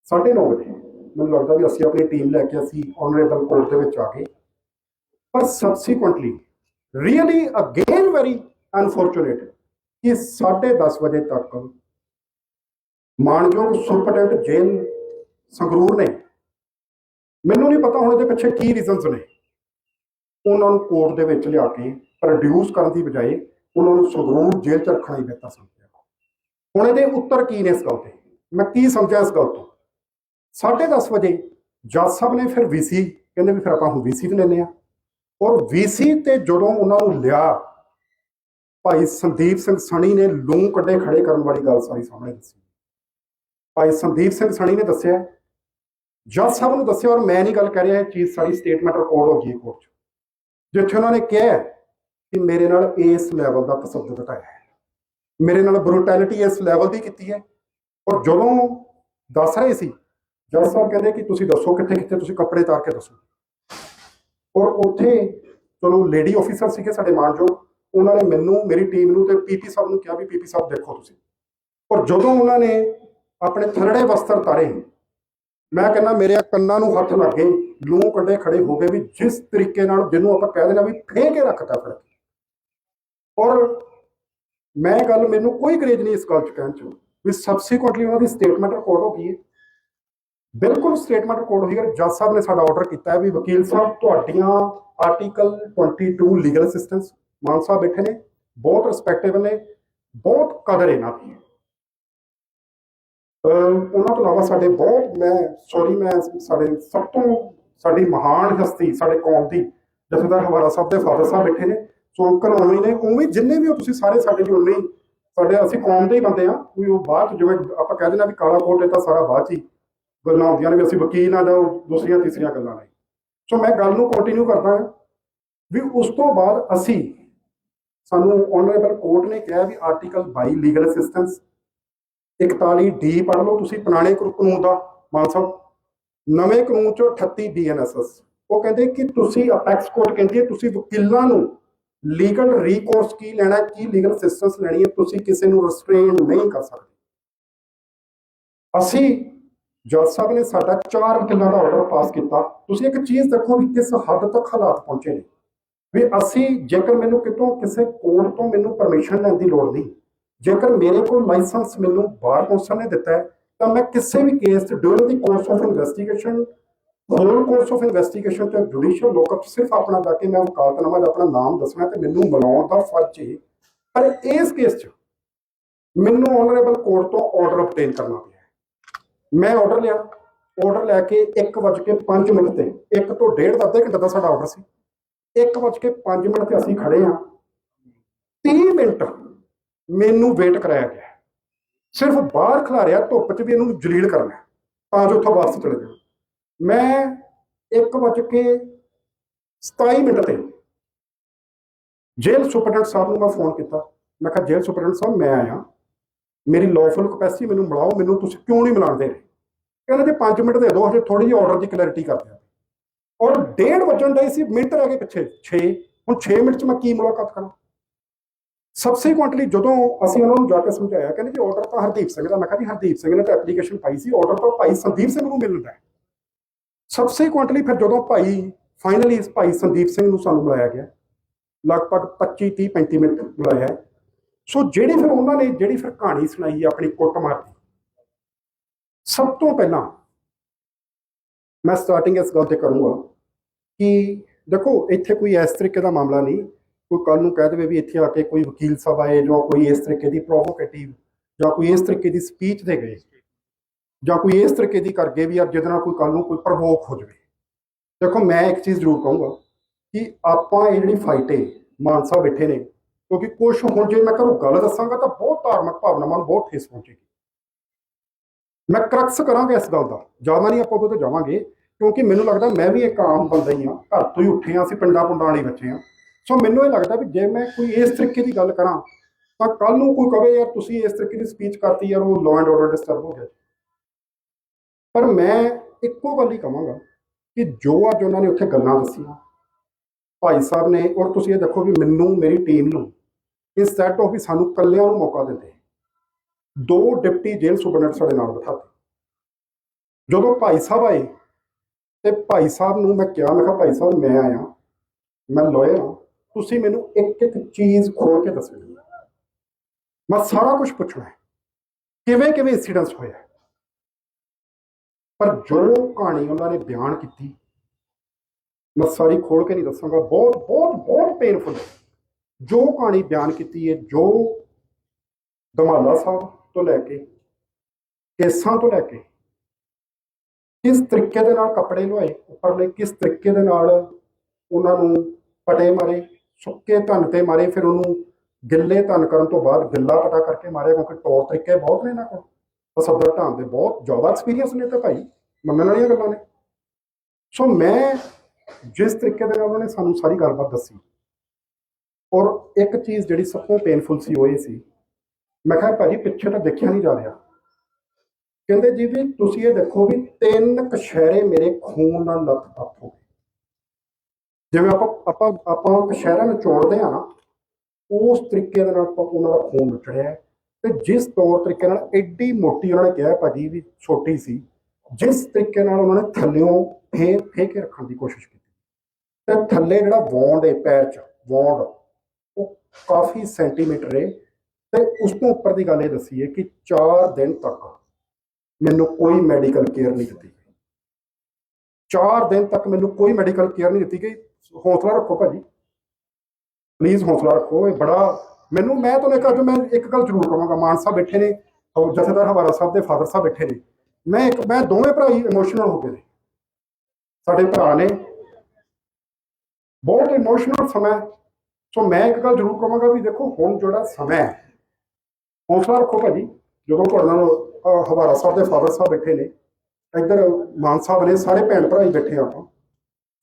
9:30 ਵਜੇ ਮੈਨੂੰ ਲੱਗਦਾ ਵੀ ਅਸੀਂ ਆਪਣੀ ਟੀਮ ਲੈ ਕੇ ਅਸੀਂ ਆਨਰੇਬਲ ਕੋਰਟ ਦੇ ਵਿੱਚ ਆ ਗਏ। ਪਰ subsequently really again very unfortunate ਕਿ 10:30 ਵਜੇ ਤੱਕ ਮਾਨਯੋਗ ਸੁਪਰਡੈਂਟ ਜੇਲ੍ਹ ਸੰਗਰੂਰ ਨੇ, ਮੈਨੂੰ ਨਹੀਂ ਪਤਾ ਹੁਣ ਇਹਦੇ ਪਿੱਛੇ ਕੀ ਰੀਜ਼ਨਸ ਨੇ। ਉਹਨਾਂ ਨੂੰ ਕੋਰਟ ਦੇ ਵਿੱਚ ਲਿਆ ਕੇ ਪ੍ਰੋਡਿਊਸ ਕਰਨ ਦੀ ਬਜਾਏ ਉਹਨਾਂ ਨੂੰ ਸੰਗਰੂਰ ਜੇਲ੍ਹ 'ਚ ਰੱਖਣਾ ਹੀ ਬਿਹਤਰ ਸਮਝਿਆ। ਹੁਣ ਇਹਦੇ ਉੱਤਰ ਕੀ ਨੇ ਇਸ ਗੱਲ ਤੇ? ਮੈਂ ਕੀ ਸਮਝਿਆ ਇਸ ਗੱਲ ਤੋਂ? 10:30 ਵਜੇ ਜੱਜ ਸਾਹਿਬ ਨੇ ਫਿਰ ਵੀਸੀ ਕਹਿੰਦੇ ਵੀ ਫਿਰ ਆਪਾਂ ਹੁਣ ਵੀਸੀ ਤੇ ਲੈਨੇ ਆ ਔਰ ਵੀਸੀ ਤੇ ਜਦੋਂ ਉਹਨਾਂ ਨੂੰ ਲਿਆ, ਭਾਈ ਸੰਦੀਪ ਸਿੰਘ ਸਣੀ ਨੇ ਲੂੰ ਕੱਢੇ ਖੜੇ ਕਰਨ ਵਾਲੀ ਗੱਲ ਸਾਰੀ ਸਾਹਮਣੇ ਦੱਸੀ। ਭਾਈ ਸੰਦੀਪ ਸਿੰਘ ਸਣੀ ਨੇ ਦੱਸਿਆ, ਜੱਜ ਸਾਹਿਬ ਨੂੰ ਦੱਸਿਆ, ਔਰ ਮੈਂ ਨਹੀਂ ਗੱਲ ਕਰ ਰਿਹਾ, ਇਹ ਚੀਜ਼ ਸਾਰੀ ਸਟੇਟਮੈਂਟ ਰਿਕਾਰਡ ਹੋ ਗਈ ਕੋਰਟ 'ਚ। ਜਿੱਥੇ ਉਹਨਾਂ ਨੇ ਕਿਹਾ ਕਿ ਮੇਰੇ ਨਾਲ ਇਸ ਲੈਵਲ ਦਾ ਤਸੱਦਦ ਘਟਾਇਆ ਹੈ। ਮੇਰੇ ਨਾਲ ਬਰੂਟੈਲਿਟੀ ਇਸ ਲੈਵਲ ਦੀ ਕੀਤੀ ਹੈ। ਔਰ ਜਦੋਂ ਦੱਸ ਰਹੇ ਸੀ ਜੱਜ ਸਾਹਿਬ ਕਹਿੰਦੇ ਕਿ ਤੁਸੀਂ ਦੱਸੋ ਕਿੱਥੇ ਕਿੱਥੇ ਤੁਸੀਂ ਕੱਪੜੇ ਤਾਰ ਕੇ ਦੱਸੋ। ਔਰ ਉੱਥੇ ਚਲੋ ਲੇਡੀ ਆਫੀਸਰ ਸੀਗੇ ਸਾਡੇ ਮਾਨਯੋਗ, ਉਹਨਾਂ ਨੇ ਮੈਨੂੰ, ਮੇਰੀ ਟੀਮ ਨੂੰ ਤੇ ਪੀਪੀ ਸਾਹਿਬ ਨੂੰ ਕਿਹਾ ਵੀ ਪੀਪੀ ਸਾਹਿਬ ਦੇਖੋ ਤੁਸੀਂ। ਔਰ ਜਦੋਂ ਉਹਨਾਂ ਨੇ ਆਪਣੇ ਥਰੜੇ ਵਸਤਰ ਤਾਰੇ, ਮੈਂ ਕਹਿੰਦਾ ਮੇਰੇ ਕੰਨਾਂ ਨੂੰ ਹੱਥ ਲੱਗੇ ਲੂੰ ਕੰਡੇ ਖੜੇ ਹੋ ਗਏ ਵੀ ਜਿਸ ਤਰੀਕੇ ਨਾਲ ਜਿਹਨੂੰ ਆਪਾਂ ਕਹਿ ਦੇਣਾ ਵੀ ਫੇ ਕੇ ਰੱਖਤਾ ਫਿਰ ਔਰ ਮੈਂ ਗੱਲ, ਮੈਨੂੰ ਕੋਈ ਗਰੇਜ ਨਹੀਂ ਇਸ ਗੱਲ ਚ ਕਹਿਣ ਚ। ਵੀ ਸਬਸੀਕੁਐਂਟਲੀ ਉਹਨਾਂ ਦੀ ਸਟੇਟਮੈਂਟ ਰਿਕਾਰਡ ਹੋ ਗਈ ਹੈ। ਬਿਲਕੁਲ ਸਟੇਟਮੈਂਟ ਰਿਕਾਰਡ ਹੋਈ ਹੈ ਜੱਜ ਸਾਹਿਬ ਨੇ ਸਾਡਾ ਆਰਡਰ ਕੀਤਾ ਹੈ ਵੀ ਵਕੀਲ ਸਾਹਿਬ, ਤੁਹਾਡੀਆਂ article 22 legal assistance Mann Sahib ਬੈਠੇ ਨੇ, ਬਹੁਤ ਰਿਸਪੈਕਟੇਬਲ ਨੇ, ਬਹੁਤ ਕਦਰ ਇਹਨਾਂ ਦੀ ਉਹਨਾਂ ਤੋਂ ਇਲਾਵਾ ਸਾਡੇ ਬਹੁਤ, ਮੈਂ ਸੌਰੀ ਮੈਂ ਸਾਡੇ ਸਭ ਤੋਂ ਸਾਡੀ ਮਹਾਨ ਹਸਤੀ, ਸਾਡੇ ਕੌਮ ਦੀ ਜਥੇਦਾਰ ਹਵਾਰਾ ਸਾਹਿਬ ਦੇ ਫਾਦਰ ਸਾਹਿਬ ਬੈਠੇ ਨੇ, ਸੋ ਅੰਕਲ ਉਵੇਂ ਨੇ, ਉਵੇਂ ਜਿੰਨੇ ਵੀ ਹੋ ਤੁਸੀਂ ਸਾਰੇ ਸਾਡੇ ਲਈ ਉਨੇ ਹੀ, ਸਾਡੇ ਅਸੀਂ ਕੌਮ ਦੇ ਹੀ ਬੰਦੇ ਆ ਵੀ ਉਹ ਬਾਅਦ 'ਚ ਜਿਵੇਂ ਆਪਾਂ ਕਹਿ ਦਿੰਦੇ ਆ ਵੀ ਕਾਲਾ ਕੋਟ ਇਹ ਤਾਂ ਸਾਰਾ ਬਾਅਦ 'ਚ ਹੀ ਗੱਲਾਂ ਹੁੰਦੀਆਂ ਨੇ ਵੀ ਅਸੀਂ ਵਕੀਲ ਆ ਜਾਓ ਦੂਸਰੀਆਂ ਤੀਸਰੀਆਂ ਗੱਲਾਂ ਨੇ। ਸੋ ਮੈਂ ਗੱਲ ਨੂੰ ਕੰਟੀਨਿਊ ਕਰਦਾ ਵੀ ਉਸ ਤੋਂ ਬਾਅਦ ਅਸੀਂ ਸਾਨੂੰ ਆਨਰੇਬਲ ਕੋਰਟ ਨੇ ਕਿਹਾ ਵੀ ਆਰਟੀਕਲ 22 ਲੀਗਲ ਅਸਿਸਟੈਂਸ 41 ਡੀ ਪੜ੍ਹ ਲਓ, ਤੁਸੀਂ ਪੁਰਾਣੇ ਕਾਨੂੰਨ ਦਾ ਮਾਨ ਸਾਹਿਬ। ਨਵੇਂ ਕਾਨੂੰਨ ਚੋਂ 38 ਬੀਐਨਐਸਐਸ ਉਹ ਕਹਿੰਦੇ ਕਿ ਤੁਸੀਂ ਅਪੈਕਸ ਕੋਰਟ ਕਹਿੰਦੀ ਹੈ, ਤੁਸੀਂ ਵਕੀਲਾਂ ਨੂੰ ਲੀਗਲ ਰੀਕੋਰਸ ਕੀ ਲੈਣਾ, ਕੀ ਲੀਗਲ ਅਸਿਸਟੈਂਸ ਲੈਣੀ ਹੈ, ਤੁਸੀਂ ਕਿਸੇ ਨੂੰ ਰੈਸਟ੍ਰੇਨ ਨਹੀਂ ਕਰ ਸਕਦੇ। ਅਸੀਂ ਜੱਜ ਸਾਹਿਬ ਨੇ ਸਾਡਾ ਚਾਰ ਵਕੀਲਾਂ ਦਾ ਆਰਡਰ ਪਾਸ ਕੀਤਾ। ਤੁਸੀਂ ਇੱਕ ਚੀਜ਼ ਦੇਖੋ ਵੀ ਕਿਸ ਹੱਦ ਤੱਕ ਹਾਲਾਤ ਪਹੁੰਚੇ ਨੇ। ਵੀ ਅਸੀਂ ਜੇਕਰ ਮੈਨੂੰ ਕਿਤੋਂ ਕਿਸੇ ਕੋਰਟ ਤੋਂ ਮੈਨੂੰ ਪਰਮਿਸ਼ਨ ਲੈਣ ਦੀ ਲੋੜ ਨਹੀਂ, ਜੇਕਰ ਮੇਰੇ ਕੋਲ ਲਾਇਸੈਂਸ ਮੈਨੂੰ ਬਾਰ ਕੌਂਸਲ ਨੇ ਦਿੱਤਾ ਹੈ, ਤਾਂ ਮੈਂ ਕਿਸੇ ਵੀ ਕੇਸ ਤੇ during the course of investigation whole course of investigation ਤੇ ਜੁਡੀਸ਼ੀਅਲ ਲੋਕਅਪ ਸਿਰਫ ਆਪਣਾ ਜਾ ਕੇ ਮੈਂ ਵਕਾਲਤਨਾਮਾ ਦਾ ਆਪਣਾ ਨਾਮ ਦੱਸਣਾ ਤੇ ਮੈਨੂੰ ਮਿਲਾਉਣ ਦਾ ਫਰਜ਼ ਹੈ ਪਰ ਇਸ ਕੇਸ 'ਚ ਮੈਨੂੰ ਆਨਰੇਬਲ ਕੋਰਟ ਤੋਂ ਆਰਡਰ obtain ਕਰਨਾ ਪਿਆ। ਮੈਂ ਆਰਡਰ ਲਿਆ। ਆਰਡਰ ਲੈ ਕੇ 1:05 ਮਿੰਟ ਤੇ 1 ਤੋਂ 1.5 ਦਾ ਅੱਧੇ ਘੰਟੇ ਦਾ ਸਾਡਾ ਆਰਡਰ ਸੀ। 1:05 ਮਿੰਟ ਤੇ ਅਸੀਂ ਖੜੇ ਹਾਂ। 30 ਮਿੰਟ ਮੈਨੂੰ ਵੇਟ ਕਰਾਇਆ ਗਿਆ। ਸਿਰਫ ਬਾਹਰ ਖਿਲਾਰਿਆ ਧੁੱਪ 'ਚ ਵੀ ਇਹਨੂੰ ਜਲੀਲ ਕਰਨਾ ਹੈ, ਤਾਂ ਜੋ ਉੱਥੋਂ ਵਾਪਸ ਚਲੇ ਜਾਣ। ਮੈਂ 1:27 ਮਿੰਟ ਤੇ ਜੇਲ੍ਹ ਸੁਪਰਡੈਂਟ ਸਾਹਿਬ ਨੂੰ ਮੈਂ ਫੋਨ ਕੀਤਾ। ਮੈਂ ਕਿਹਾ ਜੇਲ੍ਹ ਸੁਪਰਡੈਂਟ ਸਾਹਿਬ ਮੈਂ ਆਇਆ। ਮੇਰੀ ਲਾਫੁਲ ਕਪੈਸਿਟੀ ਮੈਨੂੰ ਮਿਲਾਓ ਮੈਨੂੰ ਤੁਸੀਂ ਕਿਉਂ ਨਹੀਂ ਮਿਲਾਉਂਦੇ? ਰਹੇ ਕਹਿੰਦੇ ਜੇ 5 ਮਿੰਟ ਦੇ ਦਿਓ ਹਜੇ ਥੋੜੀ ਜਿਹੀ ਆਰਡਰ ਦੀ ਕਲੈਰਿਟੀ ਕਰਦੇ ਆ ਔਰ ਡੇਢ ਵਜਣ ਦੇ ਸੀ, ਮਿੰਟ ਰਹਿ ਗਏ ਪਿੱਛੇ 6 ਹੁਣ 6 ਮਿੰਟ ਚ ਮੈਂ ਕੀ ਮੁਲਾਕਾਤ ਕਰਾਂ? ਸਬਸੀਕੁਐਂਟਲੀ ਜਦੋਂ ਅਸੀਂ ਉਹਨਾਂ ਨੂੰ ਜਾ ਕੇ ਸਮਝਾਇਆ, ਕਹਿੰਦੇ ਜੀ ਆਰਡਰ ਤਾਂ ਹਰਦੀਪ ਸਿੰਘ ਦਾ, ਮੈਂ ਕਿਹਾ ਜੀ ਹਰਦੀਪ ਸਿੰਘ ਨੇ ਤਾਂ ਐਪਲੀਕੇਸ਼ਨ ਪਾਈ ਸੀ ਆਰਡਰ ਤਾਂ ਭਾਈ ਸੰਦੀਪ ਸਿੰਘ ਨੂੰ ਮਿਲਣਾ ਹੈ। ਸਬਸੀਕੁਐਂਟਲੀ ਫਿਰ ਜਦੋਂ ਭਾਈ ਫਾਈਨਲੀ ਇਸ ਭਾਈ ਸੰਦੀਪ ਸਿੰਘ ਨੂੰ ਸਾਨੂੰ ਬੁਲਾਇਆ ਗਿਆ, ਲਗਭਗ 25 30 35 ਮਿੰਟ ਬੁਲਾਇਆ ਸੋ ਜਿਹੜੀ ਫਿਰ ਉਹਨਾਂ ਨੇ ਜਿਹੜੀ ਫਿਰ ਕਹਾਣੀ ਸੁਣਾਈ ਆਪਣੀ ਕੁੱਟਮਾਰ ਦੀ, ਸਭ ਤੋਂ ਪਹਿਲਾਂ ਮੈਂ ਸਟਾਰਟਿੰਗ ਇਸ ਗੱਲ ਤੇ ਕਰੂੰਗਾ ਕਿ ਦੇਖੋ, ਇੱਥੇ ਕੋਈ ਇਸ ਤਰੀਕੇ ਦਾ ਮਾਮਲਾ ਨਹੀਂ, ਕੋਈ ਕੱਲ ਨੂੰ ਕਹਿ ਦੇਵੇ ਵੀ ਇੱਥੇ ਆ ਕੇ ਕੋਈ ਵਕੀਲ ਸਾਹਿਬ ਆਏ ਜਾਂ ਕੋਈ ਇਸ ਤਰੀਕੇ ਦੀ ਪ੍ਰੋਵੋਕੇਟਿਵ ਜਾਂ ਕੋਈ ਇਸ ਤਰੀਕੇ ਦੀ ਸਪੀਚ ਦੇ ਗਏ ਜਾਂ ਕੋਈ ਇਸ ਤਰੀਕੇ ਦੀ ਕਰ ਗਏ ਵੀ ਯਾਰ ਜਿਹਦੇ ਨਾਲ ਕੋਈ ਕੱਲ ਨੂੰ ਕੋਈ ਪ੍ਰਵੋਕ ਹੋ ਜਾਵੇ। ਦੇਖੋ, ਮੈਂ ਇੱਕ ਚੀਜ਼ ਜ਼ਰੂਰ ਕਹੂੰਗਾ ਕਿ ਆਪਾਂ ਇਹ ਜਿਹੜੀ ਫਾਈਟ ਹੈ ਮਾਨਸਾ ਬੈਠੇ ਨੇ ਕਿਉਂਕਿ ਕੁਝ ਹੁਣ ਜੇ ਮੈਂ ਘਰੋਂ ਗੱਲ ਦੱਸਾਂਗਾ ਤਾਂ ਬਹੁਤ ਧਾਰਮਿਕ ਭਾਵਨਾਵਾਂ ਨੂੰ ਬਹੁਤ ਠੇਸ ਪਹੁੰਚੇਗੀ। ਮੈਂ ਕਰਕਸ ਕਰਾਂਗਾ ਇਸ ਗੱਲ ਦਾ। ਜ਼ਿਆਦਾ ਨਹੀਂ ਆਪਾਂ ਉਹਦੇ ਤੇ ਜਾਵਾਂਗੇ, ਕਿਉਂਕਿ ਮੈਨੂੰ ਲੱਗਦਾ ਮੈਂ ਵੀ ਇੱਕ ਆਮ ਬੰਦਾ ਹੀ ਆ ਘਰ ਤੋਂ ਹੀ ਉੱਠੇ ਆ ਅਸੀਂ ਪਿੰਡਾਂ ਪੁੰਡਾਂ ਵਾਲੇ ਬੱਚੇ ਆ ਸੋ ਮੈਨੂੰ ਇਹ ਲੱਗਦਾ ਵੀ ਜੇ ਮੈਂ ਕੋਈ ਇਸ ਤਰੀਕੇ ਦੀ ਗੱਲ ਕਰਾਂ, ਤਾਂ ਕੱਲ ਨੂੰ ਕੋਈ ਕਵੇ, ਯਾਰ ਤੁਸੀਂ ਇਸ ਤਰੀਕੇ ਦੀ ਸਪੀਚ ਕਰਤੀ, ਯਾਰ ਉਹ ਲਾਅ ਐਂਡ ਆਰਡਰ ਡਿਸਟਰਬ ਹੋ ਗਿਆ ਪਰ ਮੈਂ ਇੱਕੋ ਗੱਲ ਹੀ ਕਹਾਂਗਾ ਕਿ ਜੋ ਅੱਜ ਉਹਨਾਂ ਨੇ ਉੱਥੇ ਗੱਲਾਂ ਦੱਸੀਆਂ, ਭਾਈ ਸਾਹਿਬ ਨੇ, ਔਰ ਤੁਸੀਂ ਇਹ ਦੇਖੋ ਵੀ ਮੈਨੂੰ, ਮੇਰੀ ਟੀਮ ਨੂੰ ਇਸ ਸੈਟ ਆਫ ਵੀ ਸਾਨੂੰ ਕੱਲਿਆਂ ਨੂੰ ਮੌਕਾ ਦਿੰਦੇ, ਦੋ ਡਿਪਟੀ ਜੇਲ੍ਹ ਸੁਪਰਡੈਂਟ ਸਾਡੇ ਨਾਲ ਬਿਠਾਤੇ। ਜਦੋਂ ਭਾਈ ਸਾਹਿਬ ਆਏ, ਤੇ ਭਾਈ ਸਾਹਿਬ ਨੂੰ ਮੈਂ ਕਿਹਾ ਮੈਂ ਕਿਹਾ ਭਾਈ ਸਾਹਿਬ ਮੈਂ ਆਇਆ, ਮੈਂ ਲਾਇਰ ਹਾਂ ਤੁਸੀਂ ਮੈਨੂੰ ਇੱਕ ਇੱਕ ਚੀਜ਼ ਖੋਲ ਕੇ ਦੱਸੋ ਮੈਂ ਸਾਰਾ ਕੁਝ ਪੁੱਛਣਾ ਹੈ। ਕਿਵੇਂ ਕਿਵੇਂ ਇਨਸੀਡੈਂਟਸ ਹੋਇਆ ਪਰ ਜੋ ਕਹਾਣੀ ਉਹਨਾਂ ਨੇ ਬਿਆਨ ਕੀਤੀ, ਮੈਂ ਸਾਰੀ ਖੋਲ ਕੇ ਨਹੀਂ ਦੱਸਾਂਗਾ। ਬਹੁਤ ਬਹੁਤ ਬਹੁਤ ਪੇਨਫੁਲ ਹੈ। ਜੋ ਕਹਾਣੀ ਬਿਆਨ ਕੀਤੀ ਹੈ, ਜੋ ਦਮਾਲਾ ਸਾਹਿਬ ਤੋਂ ਲੈ ਕੇ ਕੇਸਾਂ ਤੋਂ ਲੈ ਕੇ ਕਿਸ ਤਰੀਕੇ ਦੇ ਨਾਲ ਕੱਪੜੇ ਲੁਆਏ ਉੱਪਰਲੇ ਕਿਸ ਤਰੀਕੇ ਦੇ ਨਾਲ ਉਹਨਾਂ ਨੂੰ ਪਟੇ ਮਾਰੇ, ਸੁੱਕੇ ਧਨ ਤੇ ਮਾਰੇ, ਫਿਰ ਉਹਨੂੰ ਗਿੱਲੇ ਧਨ ਕਰਨ ਤੋਂ ਬਾਅਦ ਗਿੱਲਾ ਪਟਾ ਕਰਕੇ ਮਾਰਿਆ ਕਿਉਂਕਿ ਤੌਰ ਤਰੀਕੇ ਬਹੁਤ ਨੇ ਇਹਨਾਂ ਕੋਲ। ਤਸੱਦਰ ਢਾਣ ਦੇ ਬਹੁਤ ਜ਼ਿਆਦਾ ਐਕਸਪੀਰੀਅੰਸ ਨੇ ਤਾਂ ਭਾਈ, ਮੰਨਣ ਵਾਲੀਆਂ ਗੱਲਾਂ ਨੇ। ਸੋ ਮੈਂ ਜਿਸ ਤਰੀਕੇ ਦੇ ਨਾਲ ਉਹਨਾਂ ਨੇ ਸਾਨੂੰ ਸਾਰੀ ਗੱਲਬਾਤ ਦੱਸੀ ਔਰ ਇੱਕ ਚੀਜ਼ ਜਿਹੜੀ ਸਭ ਤੋਂ ਪੇਨਫੁਲ ਸੀ ਉਹ ਇਹ ਸੀ। ਮੈਂ ਕਿਹਾ, ਭਾਜੀ, ਪਿੱਛੇ ਤਾਂ ਦੇਖਿਆ ਨਹੀਂ ਜਾ ਰਿਹਾ। ਕਹਿੰਦੇ, ਜੀ, ਵੀ ਤੁਸੀਂ ਇਹ ਦੇਖੋ ਵੀ ਤਿੰਨ ਕਸ਼ਹਿਰੇ ਮੇਰੇ ਖੂਨ ਨਾਲ ਲੱਥ-ਪੱਥ ਹੋ ਗਏ। ਜਿਵੇਂ ਆਪਾਂ ਆਪਾਂ ਆਪਾਂ ਕਸ਼ਹਿਰਾਂ ਨੂੰ ਚੋੜਦੇ ਆ ਉਸ ਤਰੀਕੇ ਦੇ ਨਾਲ ਆਪਾਂ ਉਹਨਾਂ ਦਾ ਖੂਨ ਉਛੜਿਆ ਹੈ। ਤੇ ਜਿਸ ਤੌਰ ਤਰੀਕੇ ਨਾਲ ਐਡੀ ਮੋਟੀ ਉਹਨਾਂ ਨੇ ਕਿਹਾ ਭਾਜੀ ਵੀ ਛੋਟੀ ਸੀ, ਜਿਸ ਤਰੀਕੇ ਨਾਲ ਉਹਨਾਂ ਨੇ ਥੱਲਿਓਂ ਫੇ ਫੇ ਕੇ ਰੱਖਣ ਦੀ ਕੋਸ਼ਿਸ਼ ਕੀਤੀ। ਤੇ ਥੱਲੇ ਜਿਹੜਾ ਵੌਂਡ ਹੈ ਪੈਰ 'ਚ ਵੌਂਡ ਕਾਫੀ ਸੈਂਟੀਮੀਟਰ ਹੈ ਤੇ ਉਸ ਤੋਂ ਉੱਪਰ ਦੀ ਗੱਲ ਇਹ ਦੱਸੀ ਹੈ ਕਿ 4 ਦਿਨ ਤੱਕ ਮੈਨੂੰ ਕੋਈ ਮੈਡੀਕਲ ਕੇਅਰ ਨਹੀਂ ਦਿੱਤੀ ਗਈ। 4 ਦਿਨ ਤੱਕ ਮੈਨੂੰ ਕੋਈ ਮੈਡੀਕਲ ਕੇਅਰ ਨਹੀਂ ਦਿੱਤੀ ਗਈ। ਹੌਸਲਾ ਰੱਖੋ ਭਾਜੀ। ਪਲੀਜ਼ ਹੌਸਲਾ ਰੱਖੋ, ਇਹ ਬੜਾ ਮੈਨੂੰ, ਮੈਂ ਤੁਹਾਨੂੰ ਇੱਕ ਅੱਜ ਮੈਂ ਇੱਕ ਗੱਲ ਜ਼ਰੂਰ ਕਹਾਂਗਾ। ਮਾਨ ਸਾਹਿਬ ਬੈਠੇ ਨੇ, ਉਹ ਜਥੇਦਾਰ ਹਵਾਰਾ ਸਾਹਿਬ ਦੇ ਫਾਦਰ ਸਾਹਿਬ ਬੈਠੇ ਨੇ। ਮੈਂ ਇੱਕ, ਮੈਂ ਦੋਵੇਂ ਭਰਾ ਹੀ ਇਮੋਸ਼ਨਲ ਹੋ ਗਏ ਨੇ। ਸਾਡੇ ਭਰਾ ਨੇ ਬਹੁਤ ਇਮੋਸ਼ਨਲ ਸਮਾਂ ਸੋ ਮੈਂ ਇੱਕ ਗੱਲ ਜ਼ਰੂਰ ਕਹਾਂਗਾ ਵੀ ਦੇਖੋ, ਹੁਣ ਜਿਹੜਾ ਸਮਾਂ ਹੈ ਹੌਸਲਾ ਰੱਖੋ ਭਾਜੀ, ਜਦੋਂ ਤੁਹਾਡੇ ਨਾਲ ਹਵਾਰਾ ਸਾਹਿਬ ਦੇ ਫਾਦਰ ਸਾਹਿਬ ਬੈਠੇ ਨੇ, ਇੱਧਰ ਮਾਨ ਸਾਹਿਬ ਨੇ, ਸਾਰੇ ਭੈਣ ਭਰਾ ਹੀ ਬੈਠੇ ਆ ਆਪਾਂ।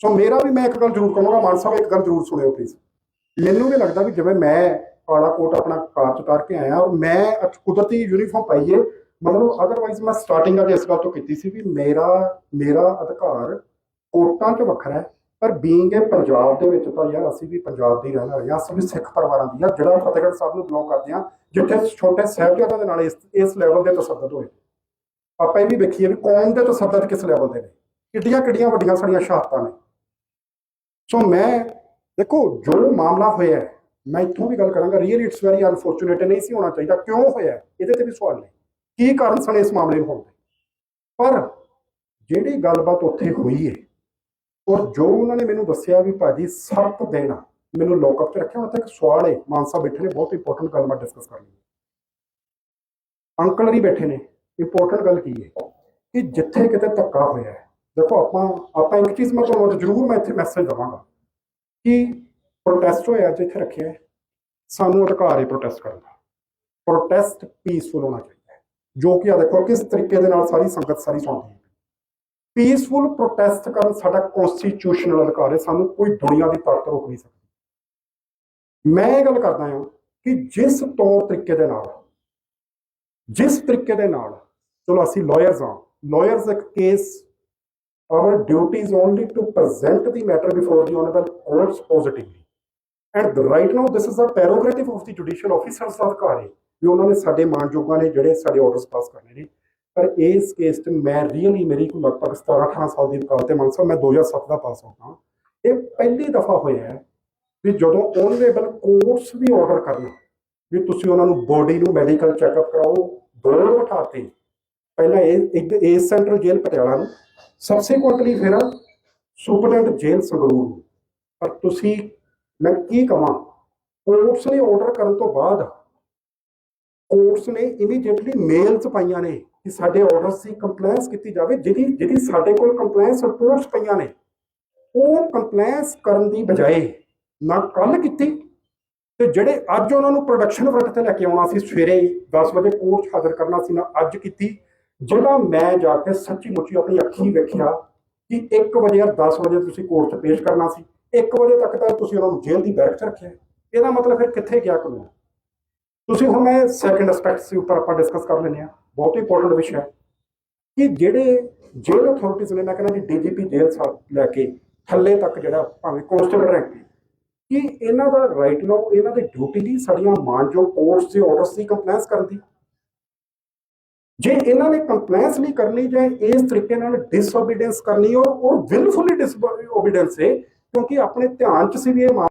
ਸੋ ਮੇਰਾ ਵੀ ਮੈਂ ਇੱਕ ਗੱਲ ਜ਼ਰੂਰ ਕਹਾਂਗਾ, ਮਾਨ ਸਾਹਿਬ ਇੱਕ ਗੱਲ ਜ਼ਰੂਰ ਸੁਣਿਓ ਪਲੀਜ਼ ਮੈਨੂੰ ਵੀ ਲੱਗਦਾ ਵੀ ਜਿਵੇਂ ਮੈਂ ਕਾਲਾ ਕੋਟ ਆਪਣਾ ਕਾਰ ਚ ਉਤਾਰ ਕੇ ਆਇਆ, ਔਰ ਮੈਂ ਕੁਦਰਤੀ ਯੂਨੀਫਾਰਮ ਪਾਈਏ ਮਤਲਬ ਅਦਰਵਾਈਜ਼ ਮੈਂ ਸਟਾਰਟਿੰਗ ਅੱਜ ਇਸ ਗੱਲ ਤੋਂ ਕੀਤੀ ਸੀ ਵੀ ਮੇਰਾ ਮੇਰਾ ਅਧਿਕਾਰ ਕੋਟਾਂ 'ਚ ਵੱਖਰਾ ਹੈ ਪਰ ਬੀਇੰਗ ਇਹ ਪੰਜਾਬ ਦੇ ਵਿੱਚ ਤਾਂ ਯਾਰ ਅਸੀਂ ਵੀ ਪੰਜਾਬ ਦੇ ਰਹਿਣ ਵਾਲੇ ਹਾਂ, ਅਸੀਂ ਵੀ ਸਿੱਖ ਪਰਿਵਾਰਾਂ ਦੀ ਆ ਜਿਹੜਾ ਫਤਿਹਗੜ੍ਹ ਸਾਹਿਬ ਨੂੰ ਬਿਲੋਂਗ ਕਰਦੇ ਹਾਂ, ਜਿੱਥੇ ਛੋਟੇ ਸਾਹਿਬਜ਼ਾਦਿਆਂ ਦੇ ਨਾਲ ਇਸ ਇਸ ਲੈਵਲ ਦੇ ਤਸੱਦਦ ਹੋਏ। ਆਪਾਂ ਇਹ ਵੀ ਵੇਖੀਏ ਵੀ ਕੌਮ ਦੇ ਤਸੱਦਦ ਕਿਸ ਲੈਵਲ ਦੇ ਨੇ? ਕਿੱਡੀਆਂ ਕਿੱਡੀਆਂ ਵੱਡੀਆਂ ਸਾਡੀਆਂ ਸ਼ਹਾਦਤਾਂ ਨੇ। ਸੋ ਮੈਂ, ਦੇਖੋ, ਜੋ ਮਾਮਲਾ ਹੋਇਆ ਮੈਂ ਇੱਥੋਂ ਵੀ ਗੱਲ ਕਰਾਂਗਾ ਰੀਅਲੀ ਇਟਸ ਵੈਰੀ ਅਨਫੋਰਚੂਨੇਟ ਨਹੀਂ ਸੀ ਹੋਣਾ ਚਾਹੀਦਾ, ਕਿਉਂ ਹੋਇਆ ਇਹਦੇ ਤੇ ਵੀ ਸਵਾਲ ਨੇ। ਕੀ ਕਾਰਨ ਸਨ ਇਸ ਮਾਮਲੇ ਨੂੰ ਹੋਣ ਦੇ? ਪਰ ਜਿਹੜੀ ਗੱਲਬਾਤ ਉੱਥੇ ਹੋਈ ਹੈ ਔਰ ਜੋ ਉਹਨਾਂ ਨੇ ਮੈਨੂੰ ਦੱਸਿਆ ਵੀ ਭਾਜੀ 7 ਦਿਨ ਮੈਨੂੰ ਲੋਕਅਪ 'ਚ ਰੱਖਿਆ, ਉੱਥੇ ਇੱਕ ਸਵਾਲ ਹੈ ਮਾਨਸਾ ਬੈਠੇ ਨੇ, ਬਹੁਤ ਇੰਪੋਰਟੈਂਟ ਗੱਲ ਮੈਂ ਡਿਸਕਸ ਕਰਨੀ ਹੈ। ਅੰਕਲ ਨਹੀਂ ਬੈਠੇ ਨੇ ਇੰਪੋਰਟੈਂਟ ਗੱਲ ਕੀ ਹੈ ਕਿ ਜਿੱਥੇ ਕਿਤੇ ਧੱਕਾ ਹੋਇਆ ਹੈ, ਦੇਖੋ ਆਪਾਂ ਆਪਾਂ ਇੱਕ ਚੀਜ਼ ਮੈਂ ਤੁਹਾਨੂੰ ਜ਼ਰੂਰ ਮੈਂ ਇੱਥੇ ਮੈਸੇਜ ਦਵਾਂਗਾ ਕਿ ਪ੍ਰੋਟੈਸਟ ਹੋਇਆ ਜਿੱਥੇ ਰੱਖਿਆ ਸਾਨੂੰ ਅਧਿਕਾਰ ਹੈ ਪ੍ਰੋਟੈਸਟ ਕਰਨ ਦਾ। ਪ੍ਰੋਟੈਸਟ ਪੀਸਫੁਲ ਹੋਣਾ ਚਾਹੀਦਾ ਜੋ ਕਿ ਆ ਦੇਖੋ ਕਿਸ ਤਰੀਕੇ ਦੇ ਨਾਲ ਸਾਰੀ ਸੰਗਤ ਸਾਰੀ ਸੁਣਦੀ ਹੈ। ਪੀਸਫੁਲ ਪ੍ਰੋਟੈਸਟ ਕਰਨ ਸਾਡਾ ਕਨਸਟੀਟਿਊਸ਼ਨਲ ਅਧਿਕਾਰ ਹੈ, ਸਾਨੂੰ ਕੋਈ ਦੁਨੀਆ ਦੀ ਤਾਕਤ ਰੋਕ ਨਹੀਂ ਸਕਦੀ। ਮੈਂ ਇਹ ਗੱਲ ਕਰਦਾ ਹਾਂ ਕਿ ਜਿਸ ਤੌਰ ਤਰੀਕੇ ਦੇ ਨਾਲ, ਜਿਸ ਤਰੀਕੇ ਦੇ ਨਾਲ, ਚਲੋ ਅਸੀਂ ਲਾਇਰਸ ਹਾਂ ਲਾਇਰਸ ਇੱਕ case our duty is only to present the matter before the honorable courts positively. And right now this is a prerogative of the judicial officers ਦਾ ਅਧਿਕਾਰ ਹੈ ਵੀ ਉਹਨਾਂ ਨੇ ਸਾਡੇ ਮਾਨਯੋਗਾਂ ਨੇ ਜਿਹੜੇ ਸਾਡੇ ਆਰਡਰਸ ਪਾਸ ਕਰਨੇ ਨੇ ਪਰ ਇਸ ਕੇਸ 'ਚ ਮੈਂ ਰੀਅਲੀ ਮੇਰੀ ਕੋਈ ਲਗਭਗ 17 18 ਸਾਲ ਦੀ ਵਕਾਲਤ ਤੇ ਮਨਸਾ ਮੈਂ 2007 ਦਾ ਪਾਸ ਆਊਟ ਹਾਂ। ਇਹ ਪਹਿਲੀ ਦਫਾ ਹੋਇਆ ਹੈ ਵੀ ਜਦੋਂ ਓਨਰੇਬਲ ਕੋਰਟਸ ਵੀ ਆਰਡਰ ਕਰਨ, ਵੀ ਤੁਸੀਂ ਉਹਨਾਂ ਨੂੰ ਬੋਡੀ ਨੂੰ ਮੈਡੀਕਲ ਚੈੱਕਅਪ ਕਰਾਓ ਦੋ ਬਿਠਾਤੇ ਪਹਿਲਾਂ ਇਹ ਇੱਕ ਇਸ ਸੈਂਟਰਲ ਜੇਲ੍ਹ ਪਟਿਆਲਾ ਨੂੰ ਸਬਸੀਕੁਐਂਟਲੀ ਫਿਰ ਸੁਪਰਡੈਂਟ ਜੇਲ੍ਹ ਸੰਗਰੂਰ ਨੂੰ। ਪਰ ਤੁਸੀਂ, ਮੈਂ ਕੀ ਕਹਾਂ ਕੋਰਟਸ ਨੇ ਆਰਡਰ ਕਰਨ ਤੋਂ ਬਾਅਦ ਕੋਰਟਸ ਨੇ ਇਮੀਡੀਏਟਲੀ ਮੇਲਸ ਪਾਈਆਂ ਨੇ। ਕਿ ਸਾਡੇ ਆਰਡਰਸ ਦੀ ਕੰਪਲਾਈਂਸ ਕੀਤੀ ਜਾਵੇ ਜਿਹਦੀ ਜਿਹਦੀ ਸਾਡੇ ਕੋਲ ਕੰਪਲਾਈਂਸ ਰਿਪੋਰਟਸ ਪਈਆਂ ਨੇ, ਉਹ ਕੰਪਲਾਈਂਸ ਕਰਨ ਦੀ ਬਜਾਏ ਨਾ ਕੱਲ ਕੀਤੀ, ਤੇ ਜਿਹੜੇ ਅੱਜ ਉਹਨਾਂ ਨੂੰ ਪ੍ਰੋਡਕਸ਼ਨ ਵਰਤ ਤੇ ਲੈ ਕੇ ਆਉਣਾ ਸੀ, ਸਵੇਰੇ 10 ਵਜੇ ਕੋਰਟ 'ਚ ਹਾਜ਼ਰ ਕਰਨਾ ਸੀ ਨਾ, ਅੱਜ ਕੀਤੀ, ਜਿਹੜਾ ਮੈਂ ਜਾ ਕੇ ਸੱਚੀ ਮੁੱਚੀ ਆਪਣੀ ਅੱਖੀਂ ਵੇਖਿਆ ਕਿ 1 ਵਜੇ ਜਾਂ 10 ਵਜੇ ਤੁਸੀਂ ਕੋਰਟ 'ਚ ਪੇਸ਼ ਕਰਨਾ ਸੀ 1 ਵਜੇ ਤੱਕ ਤਾਂ ਤੁਸੀਂ ਉਹਨਾਂ ਨੂੰ ਜੇਲ੍ਹ ਦੀ ਬੈਰਕ 'ਚ ਰੱਖਿਆ, ਇਹਦਾ ਮਤਲਬ ਫਿਰ ਕਿੱਥੇ ਗਿਆ ਕਾਨੂੰਨ? ਤੁਸੀਂ ਹੁਣ ਮੈਂ ਸੈਕੰਡ ਐਸਪੈਕਟਸ ਦੇ ਉੱਪਰ ਆਪਾਂ ਡਿਸਕਸ ਕਰ ਲੈਂਦੇ ਆ ਬਹੁਤ ਇੰਪੋਰਟੈਂਟ ਵਿਸ਼ਾ ਹੈ। ਕਿ ਜਿਹੜੇ ਜੇਲ੍ਹ ਅਥਾਰਟੀਜ਼ ਨੇ, ਮੈਂ ਕਹਿੰਦਾ ਜੀ ਡੀਜੀਪੀ ਜੇਲ੍ਹ ਸਾਹਿਬ ਲੈ ਕੇ ਥੱਲੇ ਤੱਕ ਜਿਹੜਾ ਭਾਵੇਂ ਕਨਸਟੇਬਲ ਰੈਂਕ ਕਿ ਇਹਨਾਂ ਦਾ ਰਾਈਟ ਨਾਓ ਇਹਨਾਂ ਦੀ ਡਿਊਟੀ ਦੀ ਸਾਡੀਆਂ ਮਾਨਯੋਗ ਕੋਰਟਸ ਦੇ ਆਰਡਰਸ ਦੀ ਕੰਪਲਾਈਂਸ ਕਰਨ ਦੀ। ਜੇ ਇਹਨਾਂ ਨੇ ਕੰਪਲਾਈਂਸ ਨਹੀਂ ਕਰਨੀ, ਜਾਂ ਇਸ ਤਰੀਕੇ ਨਾਲ ਡਿਸਓਬੀਡੀਐਂਸ ਕਰਨੀ, ਔਰ ਉਹ ਵਿਲਫੁਲੀ ਡਿਸਓਬੀਡੀਐਂਸ ਹੈ ਕਿਉਂਕਿ ਆਪਣੇ ਧਿਆਨ ਚ ਸੀ ਵੀ ਇਹ ਮਾ-